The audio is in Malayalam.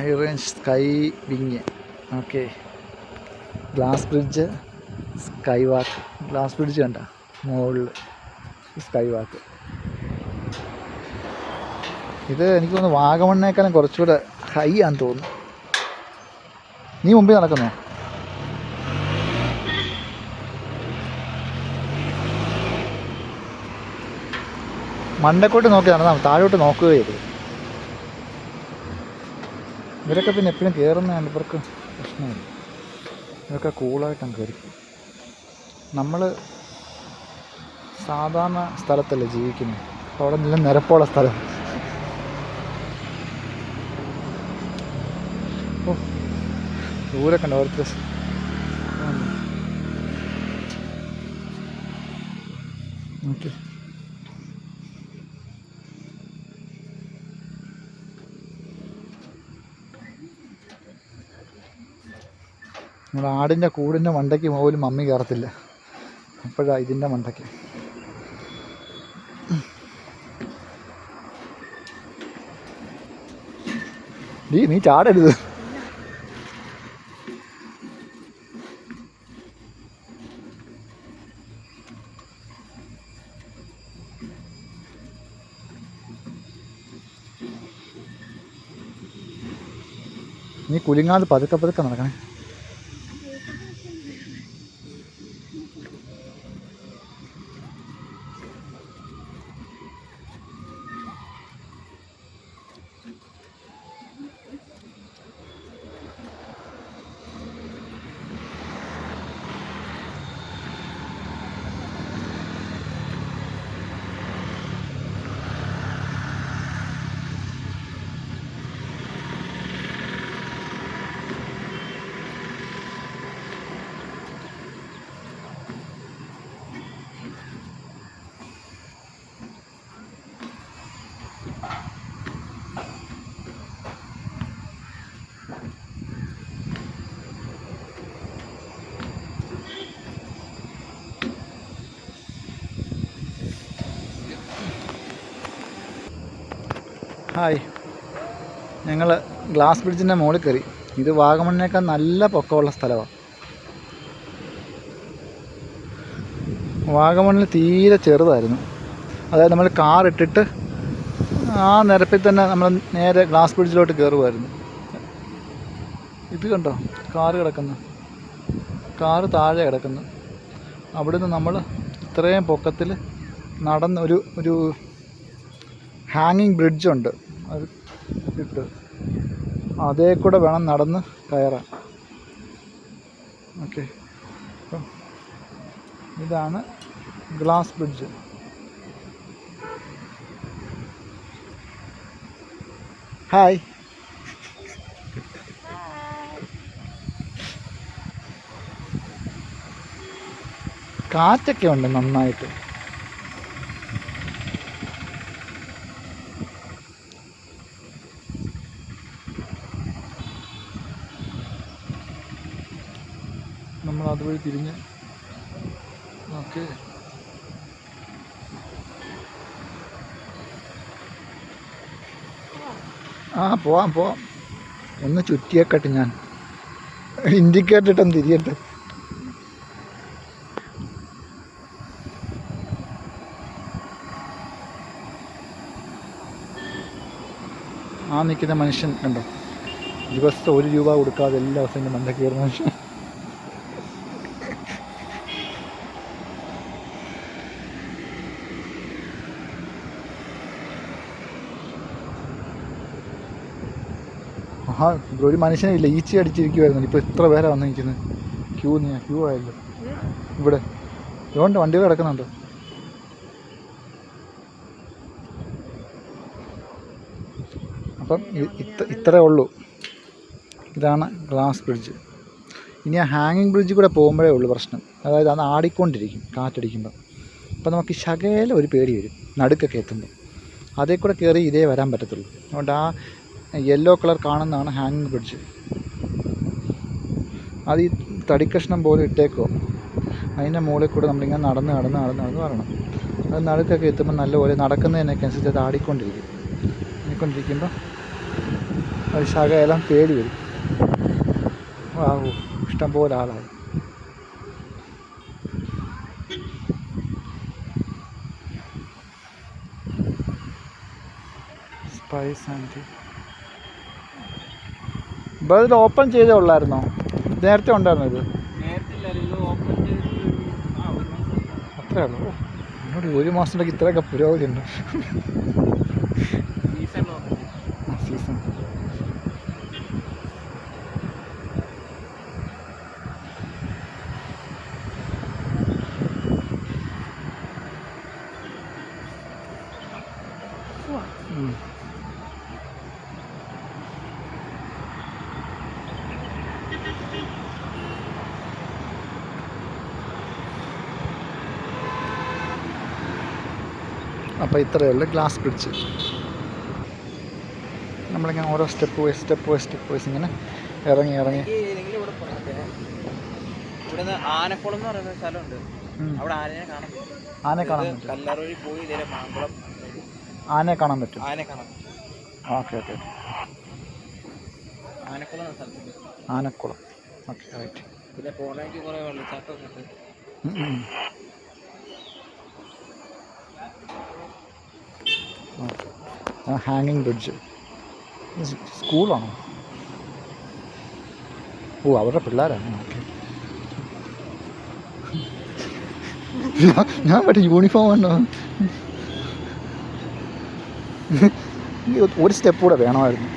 Range sky wing. Okay. Glass bridge sky walk. Glass bridge കണ്ട മുകളിൽ സ്കൈ വാക്ക്. ഇത് എനിക്ക് തോന്നുന്നു വാഗമണ്ണേക്കാളും കുറച്ചുകൂടെ ഹൈ ആണെന്ന് തോന്നുന്നു. നീ മുമ്പിൽ നടക്കുന്നോ? മണ്ടക്കോട്ട് നോക്കി നടന്നാൽ. താഴോട്ട് നോക്കുകയരുത് ഇവരൊക്കെ പിന്നെ എപ്പോഴും കയറുന്നതാണ് ഇവർക്ക് പ്രശ്നമില്ല. ഇവരൊക്കെ കൂളായിട്ടങ്ങ് കയറി നമ്മൾ സാധാരണ സ്ഥലത്തല്ലേ ജീവിക്കുന്നത് അപ്പോൾ അവിടെ നല്ല നിരപ്പുള്ള സ്ഥലം. ഓ ദൂരെ കണ്ട ഓർത്ത് ഓക്കെ. നമ്മുടെ ആടിന്റെ കൂടിന്റെ മണ്ടയ്ക്ക് പോലും മമ്മി കയറത്തില്ല. അപ്പോഴാ ഇതിന്റെ മണ്ടയ്ക്ക്. നീ നീ ചാടരുത്. നീ കുലുങ്ങാതെ പതുക്കെ പതുക്കെ നടക്കണേ. ഹായ്. ഞങ്ങൾ ഗ്ലാസ് ബ്രിഡ്ജിന്റെ മുകളിൽ കയറി. ഇത് വാഗമണ്ണിനേക്കാൾ നല്ല പൊക്കമുള്ള സ്ഥലമാണ് വാഗമണ്ണിൽ തീരെ ചെറുതായിരുന്നു. അതായത് നമ്മൾ കാർ ഇട്ടിട്ട് ആ നിരപ്പിൽ തന്നെ നമ്മൾ നേരെ ഗ്ലാസ് ബ്രിഡ്ജിലോട്ട് കയറുമായിരുന്നു ഇത് കണ്ടോ? കാർ കിടക്കുന്നു. കാർ താഴെ കിടക്കുന്നു. അവിടുന്ന് നമ്മൾ ഇത്രയും പൊക്കത്തിൽ നടന്ന് ഒരു ഒരു ഹാങ്ങിങ് ബ്രിഡ്ജുണ്ട് അത് ഇട്ട് അതേ കൂടെ വേണം നടന്ന് കയറാൻ. ഓക്കെ. ഇതാണ് ഗ്ലാസ് ബ്രിഡ്ജ്. ഹായ്. കാറ്റൊക്കെ ഉണ്ട് നന്നായിട്ട് നമ്മൾ അതുവഴി തിരിഞ്ഞ്. ഓക്കെ. ആ പോവാം പോവാം. ഒന്ന് ചുറ്റിയേക്കട്ടെ ഞാൻ. ഇൻഡിക്കേറ്റർ ഇട്ടൊന്ന് തിരിയട്ടെ. ആ നിൽക്കുന്ന മനുഷ്യൻ കണ്ടോ? ദിവസം ഒരു രൂപ കൊടുക്കാതെ എല്ലാ ദിവസവും മണ്ടയ്ക്ക് കയറുന്ന മനുഷ്യൻ. ആ ഒരു മനുഷ്യനെ ഇല്ല ഈച്ച അടിച്ചിരിക്കുമായിരുന്നു ഇപ്പോൾ ഇത്ര പേരാ വന്ന് നിൽക്കുന്നത് ക്യൂ നീ ക്യൂ ആയല്ലോ. ഇവിടെ. ഇതുകൊണ്ട് വണ്ടികൾ കിടക്കുന്നുണ്ട്. അപ്പം ഇത്ര ഉള്ളൂ. ഇതാണ് ഗ്ലാസ് ബ്രിഡ്ജ്. ഇനി ആ ഹാങ്ങിങ് ബ്രിഡ്ജ് കൂടെ പോകുമ്പോഴേ ഉള്ളൂ പ്രശ്നം. അതായത് അത് ആടിക്കൊണ്ടിരിക്കും കാറ്റടിക്കുമ്പോൾ അപ്പോൾ നമുക്ക് ശകേല ഒരു പേടി വരും നടുക്കൊക്കെ എത്തുമ്പോൾ അതേ കൂടെ കയറി ഇതേ വരാൻ പറ്റത്തുള്ളൂ. അതുകൊണ്ട് ആ യെല്ലോ കളർ കാണുന്നതാണ് ഹാങ്ങിങ് ബ്രിഡ്ജ് അത് ഈ തടിക്കഷ്ണം പോലെ ഇട്ടേക്കോ. അതിന്റെ മുകളിൽ കൂടെ നമ്മളിങ്ങനെ നടന്ന് നടന്ന് നടന്ന് നടന്ന് വരണം. അത് നടുക്കൊക്കെ എത്തുമ്പോൾ നല്ലപോലെ നടക്കുന്നതിനൊക്കെ അനുസരിച്ച് അത് ആടിക്കൊണ്ടിരിക്കും. ആടിക്കൊണ്ടിരിക്കുമ്പോൾ ഒരു ശകയെല്ലാം പേടി വരും. ആ ഓ ഇഷ്ടംപോലെ ആളായി. സ്പൈസ് ആൻഡ് ഇപ്പോൾ ഇതിൽ ഓപ്പൺ ചെയ്തേ ഉള്ളായിരുന്നോ? നേരത്തെ ഉണ്ടായിരുന്നു ഇത്? ഇത് അത്രേ ഉള്ളൂ. എന്നോട് ഒരു മാസത്തിലേക്ക് ഇത്രയൊക്കെ പുരോഗതി ഉണ്ട്. അപ്പോൾ ഇത്രയേ ഉള്ളൂ ഗ്ലാസ് ബ്രിഡ്ജ് നമ്മളിങ്ങനെ ഓരോ step wise step wise step wise ഇങ്ങനെ ഇറങ്ങി ഇറങ്ങി. ആനക്കുളം എന്ന് പറയുന്ന സ്ഥലമുണ്ട്. ഉം. അവിടെ ആനയെ കാണാൻ പറ്റും. ആനയെ കാണാൻ പറ്റും. കല്ലാർ വഴി പോയി ഇതേ മാങ്കുളം. ആനയെ കാണാൻ പറ്റും. ആനയെ കാണാൻ ഓക്കെ ഓക്കെ ആനക്കുളം എന്ന സ്ഥലത്തുണ്ട് ആനക്കുളം. ഓക്കെ റൈറ്റ് പിന്നെ പോകണമെങ്കിൽ കുറേ വെള്ളച്ചാട്ടമൊക്കെ ഉണ്ട്. ഹാങ്ങിങ് ബ്രിഡ്ജ്. സ്കൂളാണോ? ഓ അവരുടെ പിള്ളേരാണ്. ഞാൻ പറ്റും യൂണിഫോം ഈ ഒരു സ്റ്റെപ്പ് കൂടെ വേണമായിരുന്നു.